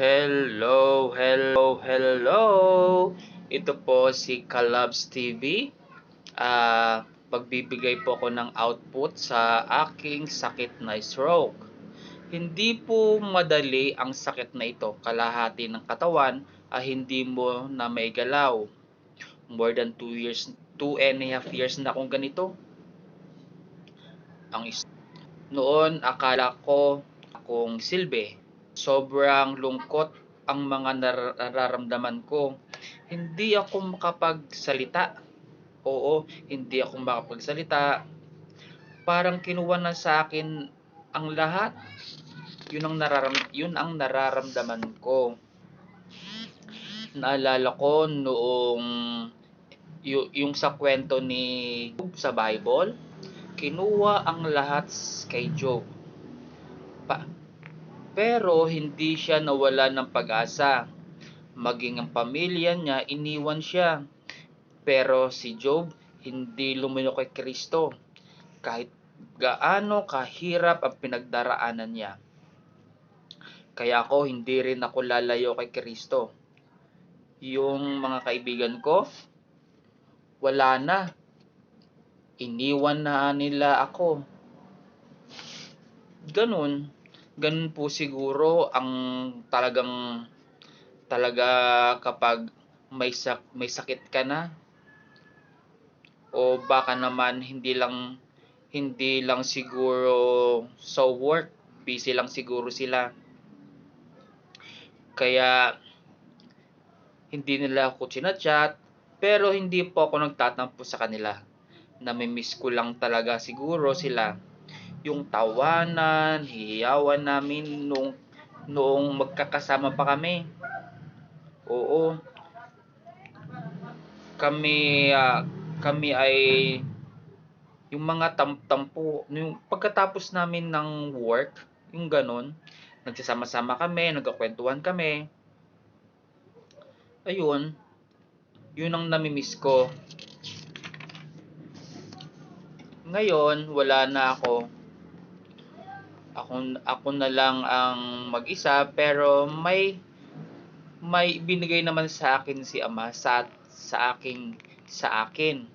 Hello, hello, hello. Ito po si Kalabs TV. Ah, pagbibigay po ako ng output sa aking sakit na stroke. Hindi po madali ang sakit na ito. Kalahati ng katawan ay hindi mo na may galaw. More than 2 years, 2 and a half years na akong ganito. Ang noon akala ko akong silbi sobrang lungkot ang mga nar- nararamdaman ko. Hindi ako makapagsalita. Oo, hindi ako makapagsalita. Parang kinuha na sa akin ang lahat. Yun ang nararam yun ang nararamdaman ko. Naalala ko noong yu- yung sa kwento ni Job sa Bible, kinuha ang lahat kay Job. Pa- pero hindi siya nawala ng pag-asa. Maging ang pamilya niya, iniwan siya. Pero si Job, hindi lumino kay Kristo. Kahit gaano kahirap ang pinagdaraanan niya. Kaya ako, hindi rin ako lalayo kay Kristo. Yung mga kaibigan ko, wala na. Iniwan na nila ako. Ganun ganun po siguro ang talagang talaga kapag may sak may sakit ka na o baka naman hindi lang hindi lang siguro sa work busy lang siguro sila. Kaya hindi nila ako chinachat pero hindi po ako nagtatampo sa kanila. Namimiss ko lang talaga siguro sila yung tawanan, hiyawan namin nung noong magkakasama pa kami. Oo. Kami ah, kami ay yung mga tamtampo, yung pagkatapos namin ng work, yung ganun, nagsasama-sama kami, nagkakwentuhan kami. Ayun, yun ang namimiss ko. Ngayon, wala na ako ako ako na lang ang mag-isa pero may may binigay naman sa akin si Ama sa sa aking sa akin.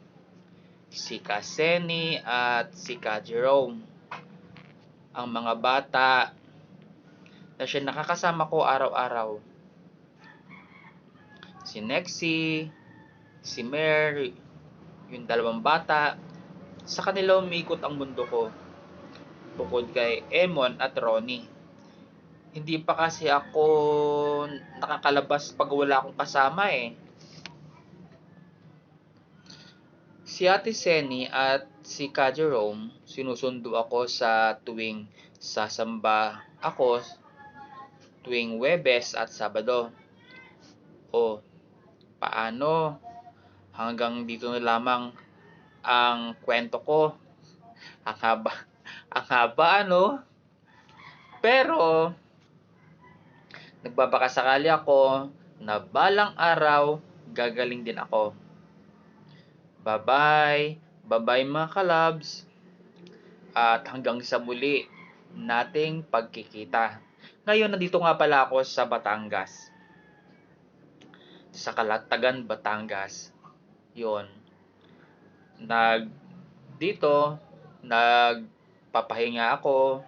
Si Kaseni at si Ka Jerome. Ang mga bata na siya nakakasama ko araw-araw. Si Nexie si Mary yung dalawang bata. Sa kanila umikot ang mundo ko bukod kay Emon at Ronnie. Hindi pa kasi ako nakakalabas pag wala akong kasama eh. Si Ate Seni at si Ka Jerome, sinusundo ako sa tuwing sasamba ako tuwing Webes at Sabado. O, paano? Hanggang dito na lamang ang kwento ko. Ang haba ang haba, ano? Pero, nagbabakasakali ako na balang araw, gagaling din ako. Bye-bye. Bye-bye mga kalabs. At hanggang sa muli nating pagkikita. Ngayon, nandito nga pala ako sa Batangas. Sa Kalatagan, Batangas. Yon. Nag, dito, nag, papahinga ako.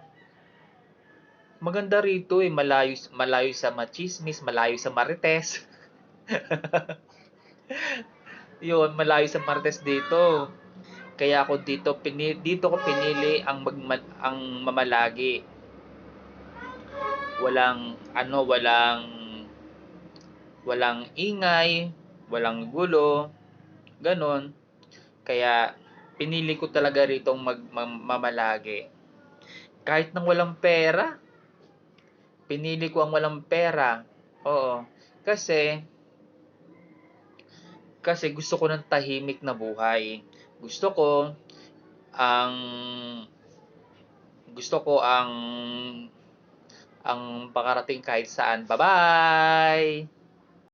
Maganda rito eh, malayo, malayo sa machismis, malayo sa marites. Yun, malayo sa marites dito. Kaya ako dito, pinili, dito ko pinili ang, mag, ang mamalagi. Walang, ano, walang, walang ingay, walang gulo, ganon. Kaya, pinili ko talaga rito mag, mamalagi. Kahit nang walang pera, pinili ko ang walang pera. Oo. Kasi, kasi gusto ko ng tahimik na buhay. Gusto ko ang gusto ko ang ang pakarating kahit saan. Bye-bye!